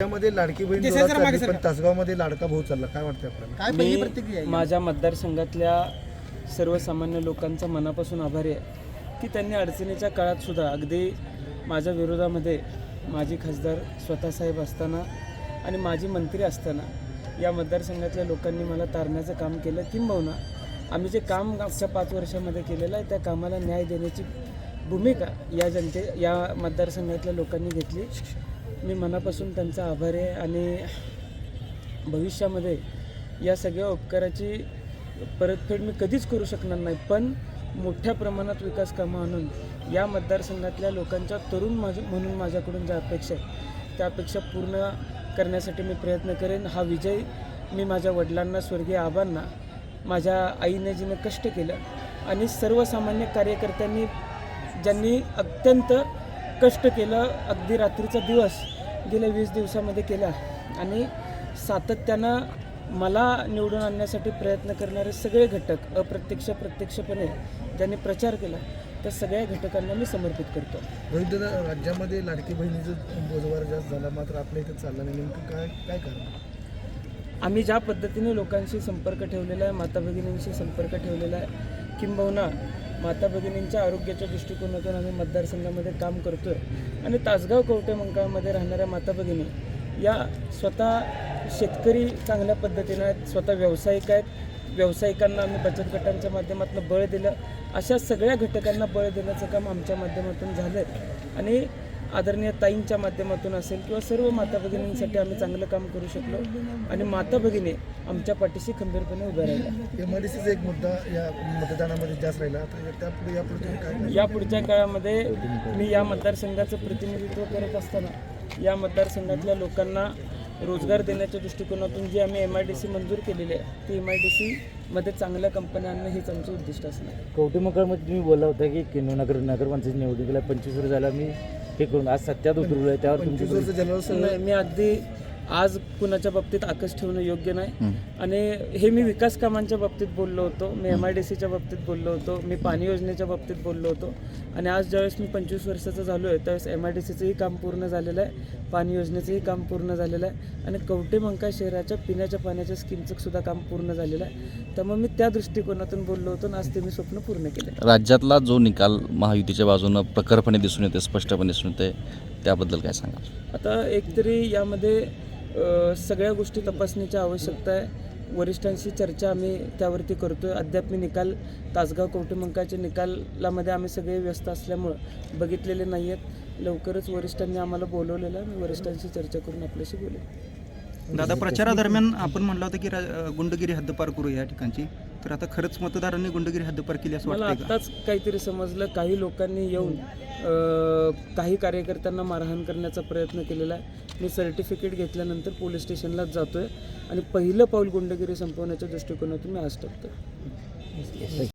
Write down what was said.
त्यामध्ये लाडकी बहीण जोरात चालली, पण तासगावमध्ये लाडका भाऊ चालला. काय वाटतं आपल्याला? काय पहिली मी प्रतिक्रिया आहे? माझ्या मतदारसंघातल्या सर्वसामान्य लोकांचा मनापासून आभारी आहे की त्यांनी अडचणीच्या काळात सुद्धा अगदी माझ्या विरोधामध्ये माजी खासदार स्वतःसाहेब असताना आणि माजी मंत्री असताना या मतदारसंघातल्या लोकांनी मला तारण्याचं काम केलं. किंबहुना आम्ही जे काम मागच्या पाच वर्षामध्ये केलेलं आहे त्या कामाला न्याय देण्याची भूमिका या जनते या मतदारसंघातल्या लोकांनी घेतली. मी मनापासून त्यांचा आभार आहे आणि भविष्यामध्ये या सगळ्या उपकाराची परतफेड मी कधीच करू शकणार नाही पण मोठ्या प्रमाणात विकास कामं आणून या मतदारसंघातल्या लोकांच्या तरुण माझ म्हणून माझ्याकडून ज्या अपेक्षा आहेत त्या अपेक्षा पूर्ण करण्यासाठी मी प्रयत्न करेन. हा विजय मी माझ्या वडिलांना स्वर्गीय आबांना माझ्या आईने जिनं कष्ट केलं आणि सर्वसामान्य कार्यकर्त्यांनी ज्यांनी अत्यंत कष्ट केलं अगदी रात्रीचा दिवस गेल्या वीस दिवसामध्ये केला. आणि सातत्यानं मला निवडून आणण्यासाठी प्रयत्न करणारे सगळे घटक अप्रत्यक्ष प्रत्यक्षपणे ज्यांनी प्रचार केला त्या सगळ्या घटकांना मी समर्पित करतो. रोहित दादा राज्यामध्ये लाडकी बहिणीचं बोजवार जास्त झाला मात्र आपल्या इथं चालला नाही. नेमकं काय काय कारण? आम्ही ज्या पद्धतीने लोकांशी संपर्क ठेवलेला आहे माता भगिनींशी संपर्क ठेवलेला आहे किंबहुना माता भगिनींच्या आरोग्याच्या दृष्टिकोनातून आम्ही मतदारसंघामध्ये काम करतो आहे आणि तासगाव कवटे मंकामध्ये राहणाऱ्या माता भगिनी या स्वतः शेतकरी चांगल्या पद्धतीनं आहेत स्वतः व्यावसायिक आहेत. व्यावसायिकांना आम्ही बचत गटांच्या माध्यमातून बळ दिलं. अशा सगळ्या घटकांना बळ देण्याचं काम आमच्या माध्यमातून झालं आहे आणि आदरणीय ताईंच्या माध्यमातून असेल किंवा सर्व माता भगिनींसाठी आम्ही चांगलं काम करू शकलो. आणि माता भगिनी आमच्या पाठीशी खंबीरपणे उभ्या राहिल्या. एम आय डी सीचा एक मुद्दा या मतदानामध्ये जास्त राहिला. आता त्यापुढे यापुढे या पुढच्या काळामध्ये मी या मतदारसंघाचं प्रतिनिधित्व करत असताना या मतदारसंघातल्या लोकांना रोजगार देण्याच्या दृष्टिकोनातून जी आम्ही एम आय डी सी मंजूर केलेली आहे ती एम आय डी सीमध्ये चांगल्या कंपन्या आणणं हेच आमचं उद्दिष्ट असणार. आहे. कवटेमकळमध्ये तुम्ही बोलला होता की किनो नगर नगरपंचायत निवडणुकीला पंचवीस वर्ष झाला मी हे करून आज सत्यात उतरलो आहे त्यावर तुमची मी अगदी आज कुणाच्या बाबतीत आकस ठेवणं योग्य नाही. आणि हे मी विकास कामांच्या बाबतीत बोललो होतो मी एम आय डी सीच्या बाबतीत बोललो होतो मी पाणी योजनेच्या बाबतीत बोललो होतो. आणि आज ज्यावेळेस मी पंचवीस वर्षाचा झालो आहे त्यावेळेस एम आय डी सीचंही काम पूर्ण झालेलं आहे पाणी योजनेचंही काम पूर्ण झालेलं आहे. आणि कवटे मंका शहराच्या पिण्याच्या पाण्याच्या स्कीमचं सुद्धा काम पूर्ण झालेलं आहे. त्यामुळे मी त्या दृष्टिकोनातून बोललो होतो आणि आज ते मी स्वप्न पूर्ण केलं राज्यातला जो निकाल महायुतीच्या बाजूनं प्रखरपणे दिसून येते स्पष्टपणे दिसून येते त्याबद्दल काय सांगाल? आता एकतरी यामध्ये सगळ्या गोष्टी तपासणीची आवश्यकता आहे. वरिष्ठांशी चर्चा आम्ही त्यावरती करतोय. अद्याप मी निकाल तासगाव कवटेमंकाच्या निकालामध्ये आम्ही सगळे व्यस्त असल्यामुळं बघितलेले नाही आहेत लवकरच वरिष्ठांनी आम्हाला बोलवलेलं आहे. मी वरिष्ठांशी चर्चा करून आपल्याशी बोलेन. दादा प्रचारादरम्यान आपण म्हणलं होतं की गुंडगिरी हद्दपार करू या ठिकाणची. तर आता खरंच मतदारांनी गुंडगिरी हद्दपार केली असं मला आत्ताच काहीतरी समजलं. काही लोकांनी येऊन काही कार्यकर्त्यांना मारहाण करण्याचा प्रयत्न केलेला आहे. मी सर्टिफिकेट घेतल्यानंतर पोलीस स्टेशनलाच जातो आहे आणि पहिलं पाऊल गुंडगिरी संपवण्याच्या दृष्टिकोनातून मी आज टाकतो